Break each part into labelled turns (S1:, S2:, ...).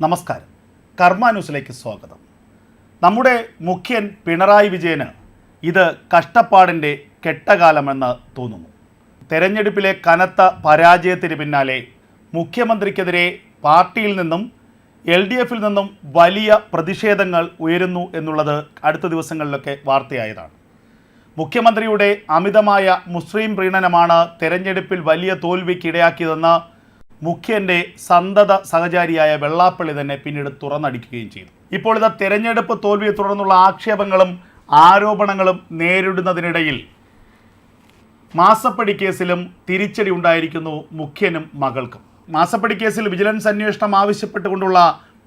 S1: നമസ്കാരം. കർമ്മ ന്യൂസിലേക്ക് സ്വാഗതം. നമ്മുടെ മുഖ്യൻ പിണറായി വിജയന് ഇത് കഷ്ടപ്പാടിന്റെ കെട്ടകാലമെന്ന് തോന്നുന്നു. തെരഞ്ഞെടുപ്പിലെ കനത്ത പരാജയത്തിന് പിന്നാലെ മുഖ്യമന്ത്രിക്കെതിരെ പാർട്ടിയിൽ നിന്നും എൽ ഡി എഫിൽ നിന്നും വലിയ പ്രതിഷേധങ്ങൾ ഉയരുന്നു എന്നുള്ളത് അടുത്ത ദിവസങ്ങളിലൊക്കെ വാർത്തയായതാണ്. മുഖ്യമന്ത്രിയുടെ അമിതമായ മുസ്ലിം പ്രീണനമാണ് തെരഞ്ഞെടുപ്പിൽ വലിയ തോൽവിക്കിടയാക്കിയതെന്ന് മുഖ്യന്റെ സന്തത സഹചാരിയായ വെള്ളാപ്പള്ളി തന്നെ പിന്നീട് തുറന്നടിക്കുകയും ചെയ്തു. ഇപ്പോൾ ഇത് തെരഞ്ഞെടുപ്പ് തോൽവിയെ തുടർന്നുള്ള ആക്ഷേപങ്ങളും ആരോപണങ്ങളും നേരിടുന്നതിനിടയിൽ മാസപ്പടി കേസിലും തിരിച്ചടി ഉണ്ടായിരിക്കുന്നു മുഖ്യനും മകൾക്കും. മാസപ്പടി കേസിൽ വിജിലൻസ് അന്വേഷണം ആവശ്യപ്പെട്ടുകൊണ്ടുള്ള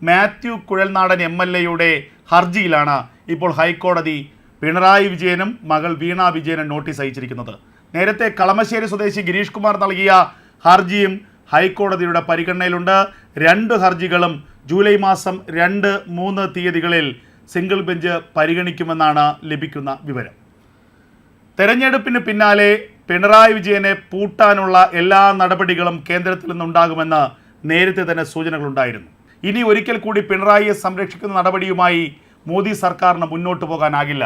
S1: മാത്യു കുഴൽനാടൻ എം എൽ എയുടെ ഹർജിയിലാണ് ഇപ്പോൾ ഹൈക്കോടതി പിണറായി വിജയനും മകൾ വീണ വിജയനും നോട്ടീസ് അയച്ചിരിക്കുന്നത്. നേരത്തെ കളമശ്ശേരി സ്വദേശി ഗിരീഷ് കുമാർ നൽകിയ ഹർജിയും ഹൈക്കോടതിയുടെ പരിഗണനയിലുണ്ട്. രണ്ട് ഹർജികളും ജൂലൈ മാസം രണ്ട് മൂന്ന് തീയതികളിൽ സിംഗിൾ ബെഞ്ച് പരിഗണിക്കുമെന്നാണ് ലഭിക്കുന്ന വിവരം. തെരഞ്ഞെടുപ്പിന് പിന്നാലെ പിണറായി വിജയനെ പൂട്ടാനുള്ള എല്ലാ നടപടികളും കേന്ദ്രത്തിൽ നിന്നുണ്ടാകുമെന്ന് നേരത്തെ തന്നെ സൂചനകളുണ്ടായിരുന്നു. ഇനി ഒരിക്കൽ കൂടി പിണറായിയെ സംരക്ഷിക്കുന്ന നടപടിയുമായി മോദി സർക്കാരിന് മുന്നോട്ട് പോകാനാകില്ല.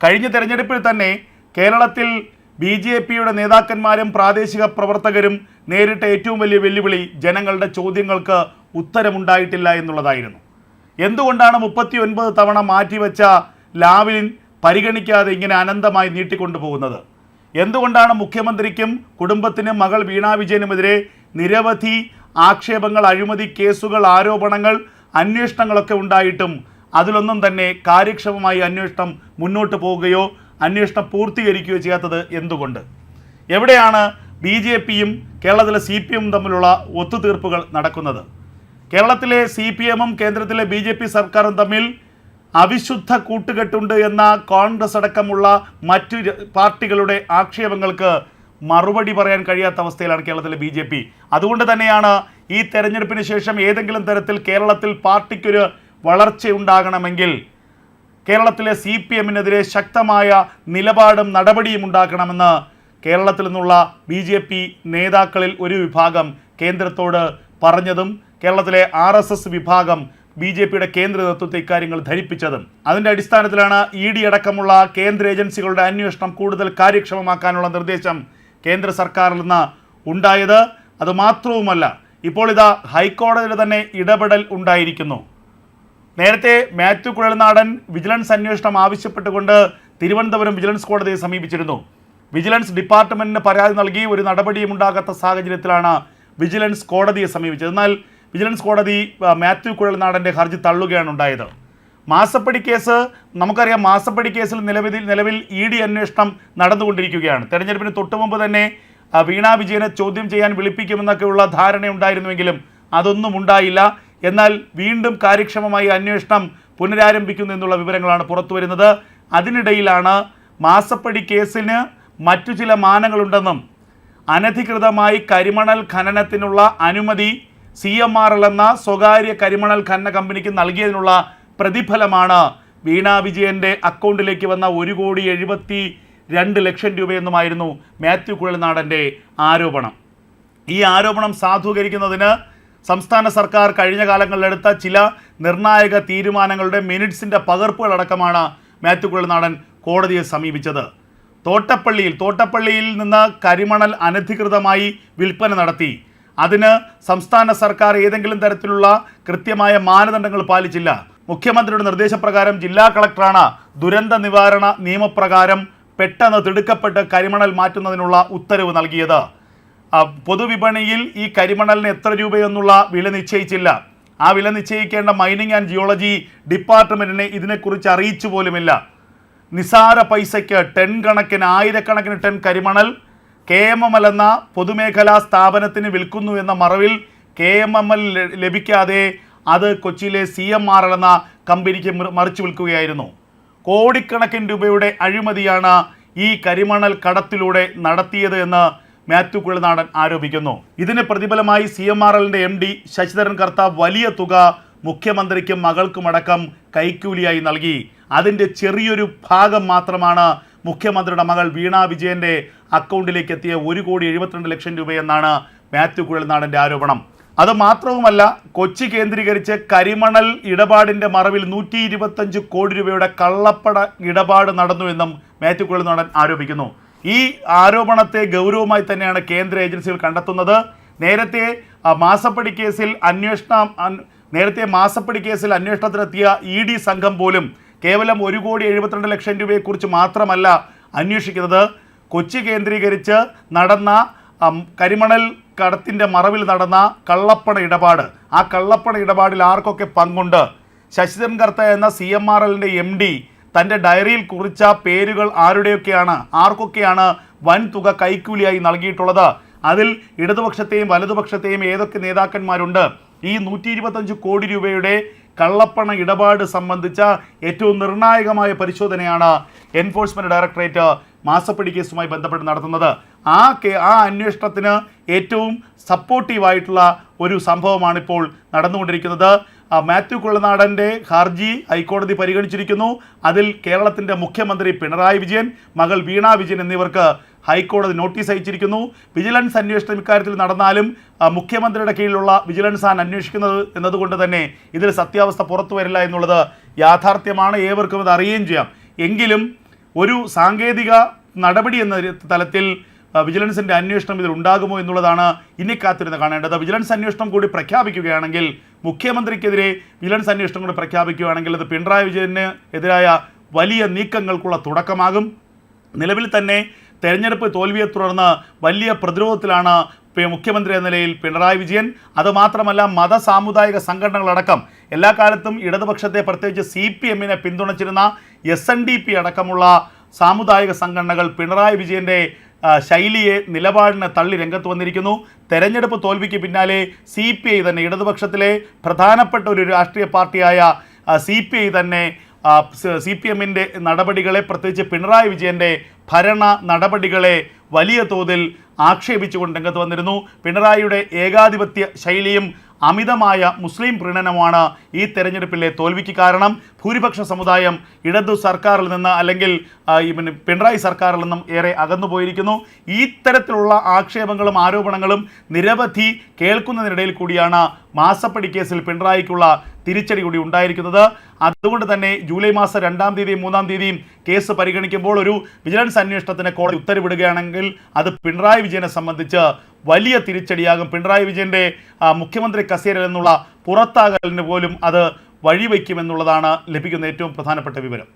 S1: കഴിഞ്ഞ തെരഞ്ഞെടുപ്പിൽ തന്നെ കേരളത്തിൽ ബി ജെ പിയുടെ നേതാക്കന്മാരും പ്രാദേശിക പ്രവർത്തകരും നേരിട്ട ഏറ്റവും വലിയ വെല്ലുവിളി ജനങ്ങളുടെ ചോദ്യങ്ങൾക്ക് ഉത്തരമുണ്ടായിട്ടില്ല എന്നുള്ളതായിരുന്നു. എന്തുകൊണ്ടാണ് മുപ്പത്തി ഒൻപത് തവണ മാറ്റിവെച്ച ലാവലിൻ പരിഗണിക്കാതെ ഇങ്ങനെ അനന്തമായി നീട്ടിക്കൊണ്ടുപോകുന്നത്? എന്തുകൊണ്ടാണ് മുഖ്യമന്ത്രിക്കും കുടുംബത്തിനും മകൾ വീണാ വിജയനുമെതിരെ നിരവധി ആക്ഷേപങ്ങൾ അഴിമതി കേസുകൾ ആരോപണങ്ങൾ അന്വേഷണങ്ങളൊക്കെ ഉണ്ടായിട്ടും അതിലൊന്നും തന്നെ കാര്യക്ഷമമായി അന്വേഷണം മുന്നോട്ട് പോവുകയോ അന്വേഷണം പൂർത്തീകരിക്കുകയോ ചെയ്യാത്തത് എന്തുകൊണ്ട്? എവിടെയാണ് ബി ജെ പിയും കേരളത്തിലെ സി പി എമ്മും തമ്മിലുള്ള ഒത്തുതീർപ്പുകൾ നടക്കുന്നത്? കേരളത്തിലെ സി പി എമ്മും കേന്ദ്രത്തിലെ ബി ജെ പി സർക്കാരും തമ്മിൽ അവിശുദ്ധ കൂട്ടുകെട്ടുണ്ട് എന്ന കോൺഗ്രസ് അടക്കമുള്ള മറ്റു പാർട്ടികളുടെ ആക്ഷേപങ്ങൾക്ക് മറുപടി പറയാൻ കഴിയാത്ത അവസ്ഥയിലാണ് കേരളത്തിലെ ബി ജെ പി. അതുകൊണ്ട് തന്നെയാണ് ഈ തെരഞ്ഞെടുപ്പിന് ശേഷം ഏതെങ്കിലും തരത്തിൽ കേരളത്തിൽ പാർട്ടിക്കൊരു വളർച്ചയുണ്ടാകണമെങ്കിൽ കേരളത്തിലെ സി പി എമ്മിനെതിരെ ശക്തമായ നിലപാടും നടപടിയും ഉണ്ടാക്കണമെന്ന് കേരളത്തിൽ നിന്നുള്ള ബി ജെ പി നേതാക്കളിൽ ഒരു വിഭാഗം കേന്ദ്രത്തോട് പറഞ്ഞതും കേരളത്തിലെ ആർ എസ് എസ് വിഭാഗം ബി ജെ പിയുടെ കേന്ദ്ര നേതൃത്വത്തെ ഇക്കാര്യങ്ങൾ ധരിപ്പിച്ചതും. അതിന്റെ അടിസ്ഥാനത്തിലാണ് ഇ ഡി അടക്കമുള്ള കേന്ദ്ര ഏജൻസികളുടെ അന്വേഷണം കൂടുതൽ കാര്യക്ഷമമാക്കാനുള്ള നിർദ്ദേശം കേന്ദ്ര സർക്കാരിൽ നിന്ന് ഉണ്ടായത്. അതുമാത്രവുമല്ല ഇപ്പോൾ ഇതാ ഹൈക്കോടതിയുടെ തന്നെ ഇടപെടൽ ഉണ്ടായിരിക്കുന്നു. നേരത്തെ മാത്യു കുഴൽനാടൻ വിജിലൻസ് അന്വേഷണം ആവശ്യപ്പെട്ടുകൊണ്ട് തിരുവനന്തപുരം വിജിലൻസ് കോടതിയെ സമീപിച്ചിരുന്നു. വിജിലൻസ് ഡിപ്പാർട്ട്മെന്റിന് പരാതി നൽകി ഒരു നടപടിയും ഉണ്ടാകാത്ത സാഹചര്യത്തിലാണ് വിജിലൻസ് കോടതിയെ സമീപിച്ചത്. എന്നാൽ വിജിലൻസ് കോടതി മാത്യു കുഴൽനാടന്റെ ഹർജി തള്ളുകയാണ് ഉണ്ടായത്. മാസപ്പടി കേസ് നമുക്കറിയാം മാസപ്പടി കേസിൽ നിലവിൽ നിലവിൽ ഇ ഡി അന്വേഷണം നടന്നുകൊണ്ടിരിക്കുകയാണ്. തെരഞ്ഞെടുപ്പിന് തൊട്ടു മുമ്പ് തന്നെ വീണാ വിജയനെ ചോദ്യം ചെയ്യാൻ വിളിപ്പിക്കുമെന്നൊക്കെയുള്ള ധാരണയുണ്ടായിരുന്നുവെങ്കിലും അതൊന്നും ഉണ്ടായില്ല. എന്നാൽ വീണ്ടും കാര്യക്ഷമമായി അന്വേഷണം പുനരാരംഭിക്കുന്നു എന്നുള്ള വിവരങ്ങളാണ് പുറത്തുവരുന്നത്. അതിനിടയിലാണ് മാസപ്പടി കേസിന് മറ്റു ചില മാനങ്ങളുണ്ടെന്നും അനധികൃതമായി കരിമണൽ ഖനനത്തിനുള്ള അനുമതി സി എം ആർ എൽ എന്ന സ്വകാര്യ കരിമണൽ ഖനന കമ്പനിക്ക് നൽകിയതിനുള്ള പ്രതിഫലമാണ് വീണാ വിജയന്റെ അക്കൗണ്ടിലേക്ക് വന്ന ഒരു കോടി എഴുപത്തി രണ്ട് ലക്ഷം രൂപയെന്നുമായിരുന്നു മാത്യു കുഴൽനാടന്റെ ആരോപണം. ഈ ആരോപണം സാധൂകരിക്കുന്നതിന് സംസ്ഥാന സർക്കാർ കഴിഞ്ഞ കാലങ്ങളിലെടുത്ത ചില നിർണായക തീരുമാനങ്ങളുടെ മിനിറ്റ്സിന്റെ പകർപ്പുകളടക്കമാണ് മാത്യു കുഴൽനാടൻ കോടതിയെ സമീപിച്ചത്. തോട്ടപ്പള്ളിയിൽ തോട്ടപ്പള്ളിയിൽ നിന്ന് കരിമണൽ അനധികൃതമായി വിൽപ്പന നടത്തി. അതിന് സംസ്ഥാന സർക്കാർ ഏതെങ്കിലും തരത്തിലുള്ള കൃത്യമായ മാനദണ്ഡങ്ങൾ പാലിച്ചില്ല. മുഖ്യമന്ത്രിയുടെ നിർദ്ദേശപ്രകാരം ജില്ലാ കളക്ടറാണ് ദുരന്ത നിവാരണ നിയമപ്രകാരം പെട്ടെന്ന് തിടുക്കപ്പെട്ട് കരിമണൽ മാറ്റുന്നതിനുള്ള ഉത്തരവ് നൽകിയത്. പൊതുവിപണിയിൽ ഈ കരിമണലിന് എത്ര രൂപയെന്നുള്ള വില നിശ്ചയിച്ചില്ല. ആ വില നിശ്ചയിക്കേണ്ട മൈനിങ് ആൻഡ് ജിയോളജി ഡിപ്പാർട്ട്മെന്റിനെ ഇതിനെക്കുറിച്ച് അറിയിച്ചു പോലുമില്ല. നിസാര പൈസയ്ക്ക് ടെൻ കണക്കിന് ആയിരക്കണക്കിന് ടെൻ കരിമണൽ കെ എം എം എൽ എന്ന പൊതുമേഖലാ സ്ഥാപനത്തിന് വിൽക്കുന്നു എന്ന മറവിൽ കെ എം എം എൽ ലഭിക്കാതെ അത് കൊച്ചിയിലെ സി എം ആർ എന്ന കമ്പനിക്ക് മറി- മറിച്ചു വിൽക്കുകയായിരുന്നു. കോടിക്കണക്കിന് രൂപയുടെ അഴിമതിയാണ് ഈ കരിമണൽ കടത്തിലൂടെ നടത്തിയത് എന്ന് മാത്യു കുഴനാടൻ ആരോപിക്കുന്നു. ഇതിന് പ്രതിഫലമായി സി എം ആർ എല്ലിന്റെ എം ഡി ശശിധരൻ കർത്ത വലിയ തുക മുഖ്യമന്ത്രിക്കും മകൾക്കുമടക്കം കൈക്കൂലിയായി നൽകി. അതിന്റെ ചെറിയൊരു ഭാഗം മാത്രമാണ് മുഖ്യമന്ത്രിയുടെ മകൾ വീണ വിജയന്റെ അക്കൗണ്ടിലേക്ക് എത്തിയ ഒരു കോടി എഴുപത്തിരണ്ട് ലക്ഷം രൂപയെന്നാണ് മാത്യു കുഴൽനാടന്റെ ആരോപണം. അത് മാത്രവുമല്ല കൊച്ചി കേന്ദ്രീകരിച്ച് കരിമണൽ ഇടപാടിന്റെ മറവിൽ നൂറ്റി ഇരുപത്തഞ്ച് കോടി രൂപയുടെ കള്ളപ്പട ഇടപാട് നടന്നുവെന്നും മാത്യു കുഴൽനാടൻ ആരോപിക്കുന്നു. ഈ ആരോപണത്തെ ഗൗരവമായി തന്നെയാണ് കേന്ദ്ര ഏജൻസികൾ കണ്ടെത്തുന്നത്. നേരത്തെ മാസപ്പടി കേസിൽ അന്വേഷണം നേരത്തെ മാസപ്പടി കേസിൽ അന്വേഷണത്തിനെത്തിയ ഇ ഡി സംഘം പോലും കേവലം ഒരു കോടി എഴുപത്തിരണ്ട് ലക്ഷം രൂപയെക്കുറിച്ച് മാത്രമല്ല അന്വേഷിക്കുന്നത്. കൊച്ചി കേന്ദ്രീകരിച്ച് നടന്ന കരിമണൽ കടത്തിന്റെ മറവിൽ നടന്ന കള്ളപ്പണ ഇടപാട്. ആ കള്ളപ്പണ ഇടപാടിൽ ആർക്കൊക്കെ പങ്കുണ്ട്? ശശിധരൻ കർത്ത എന്ന സി എം ആർ എല്ലിന്റെ എം ഡി തന്റെ ഡയറിയിൽ കുറിച്ച പേരുകൾ ആരുടെയൊക്കെയാണ്? ആർക്കൊക്കെയാണ് വൻ തുക കൈക്കൂലിയായി നൽകിയിട്ടുള്ളത്? അതിൽ ഇടതുപക്ഷത്തെയും വലതുപക്ഷത്തെയും ഏതൊക്കെ നേതാക്കന്മാരുണ്ട്? ഈ നൂറ്റി ഇരുപത്തഞ്ച് കോടി രൂപയുടെ കള്ളപ്പണ ഇടപാട് സംബന്ധിച്ച ഏറ്റവും നിർണായകമായ പരിശോധനയാണ് എൻഫോഴ്സ്മെന്റ് ഡയറക്ടറേറ്റ് മാസപ്പടി കേസുമായി ബന്ധപ്പെട്ട് നടത്തുന്നത്. ആ കേ ആ അന്വേഷണത്തിന് ഏറ്റവും സപ്പോർട്ടീവായിട്ടുള്ള ഒരു സംഭവമാണിപ്പോൾ നടന്നുകൊണ്ടിരിക്കുന്നത്. മാത്യു കുള്ളനാടന്റെ ഹർജി ഹൈക്കോടതി പരിഗണിച്ചിരിക്കുന്നു. അതിൽ കേരളത്തിന്റെ മുഖ്യമന്ത്രി പിണറായി വിജയൻ മകൾ വീണ വിജയൻ എന്നിവർക്ക് ഹൈക്കോടതി നോട്ടീസ് അയച്ചിരിക്കുന്നു. വിജിലൻസ് അന്വേഷണം ഇക്കാര്യത്തിൽ നടന്നാലും മുഖ്യമന്ത്രിയുടെ കീഴിലുള്ള വിജിലൻസ് ആണ് അന്വേഷിക്കുന്നത് എന്നതുകൊണ്ട് തന്നെ ഇതിൽ സത്യാവസ്ഥ പുറത്തു വരില്ല എന്നുള്ളത് യാഥാർത്ഥ്യമാണ്. ഏവർക്കും അത് അറിയുകയും ചെയ്യാം. എങ്കിലും ഒരു സാങ്കേതിക നടപടി എന്ന തലത്തിൽ വിജിലൻസിന്റെ അന്വേഷണം ഇതിൽ ഉണ്ടാകുമോ എന്നുള്ളതാണ് ഇനി കാത്തിരുന്ന് കാണേണ്ടത്. വിജിലൻസ് അന്വേഷണം കൂടി പ്രഖ്യാപിക്കുകയാണെങ്കിൽ മുഖ്യമന്ത്രിക്കെതിരെ വിജിലൻസ് അന്വേഷണം കൂടെ പ്രഖ്യാപിക്കുകയാണെങ്കിൽ അത് പിണറായി വിജയന് എതിരായ വലിയ നീക്കങ്ങൾക്കുള്ള തുടക്കമാകും. നിലവിൽ തന്നെ തെരഞ്ഞെടുപ്പ് തോൽവിയെ തുടർന്ന് വലിയ പ്രതിരോധത്തിലാണ് മുഖ്യമന്ത്രി എന്ന നിലയിൽ പിണറായി വിജയൻ. അതുമാത്രമല്ല മത സാമുദായിക സംഘടനകളടക്കം എല്ലാ കാലത്തും ഇടതുപക്ഷത്തെ പ്രത്യേകിച്ച് സി പി എമ്മിനെ പിന്തുണച്ചിരുന്ന എസ് എൻ ഡി പി അടക്കമുള്ള സാമുദായിക സംഘടനകൾ പിണറായി വിജയന്റെ ശൈലിയെ നിലപാടിനെ തള്ളി രംഗത്ത് വന്നിരിക്കുന്നു. തെരഞ്ഞെടുപ്പ് തോൽവിക്ക് പിന്നാലെ സി പി ഐ തന്നെ ഇടതുപക്ഷത്തിലെ പ്രധാനപ്പെട്ട ഒരു രാഷ്ട്രീയ പാർട്ടിയായ സി പി ഐ തന്നെ സി പി എമ്മിന്റെ നടപടികളെ പ്രത്യേകിച്ച് പിണറായി വിജയന്റെ ഭരണ നടപടികളെ വലിയ തോതിൽ ആക്ഷേപിച്ചുകൊണ്ട് രംഗത്ത് വന്നിരുന്നു. പിണറായിയുടെ ഏകാധിപത്യ ശൈലിയും അമിതമായ മുസ്ലിം പ്രീണനമാണ് ഈ തെരഞ്ഞെടുപ്പിലെ തോൽവിക്ക് കാരണം. ഭൂരിപക്ഷ സമുദായം ഇടതു സർക്കാരിൽ നിന്ന് അല്ലെങ്കിൽ പിന്നെ പിണറായി സർക്കാരിൽ നിന്നും ഏറെ അകന്നുപോയിരിക്കുന്നു. ഈ തരത്തിലുള്ള ആക്ഷേപങ്ങളും ആരോപണങ്ങളും നിരവധി കേൾക്കുന്നതിനിടയിൽ കൂടിയാണ് മാസപ്പടി കേസിൽ പിണറായിക്കുള്ള തിരിച്ചടി കൂടി ഉണ്ടായിരിക്കുന്നത്. അതുകൊണ്ട് തന്നെ ജൂലൈ മാസം രണ്ടാം തീയതിയും മൂന്നാം തീയതിയും കേസ് പരിഗണിക്കുമ്പോൾ ഒരു വിജിലൻസ് അന്വേഷണത്തിന് കോടതി ഉത്തരവിടുകയാണെങ്കിൽ അത് പിണറായി വിജയനെ സംബന്ധിച്ച് വലിയ തിരിച്ചടിയാകും. പിണറായി വിജയന്റെ മുഖ്യമന്ത്രി കസേരയിൽ നിന്നുള്ള പുറത്താകലിന് പോലും അത് വഴിവെക്കുമെന്നുള്ളതാണ് ലഭിക്കുന്ന ഏറ്റവും പ്രധാനപ്പെട്ട വിവരം.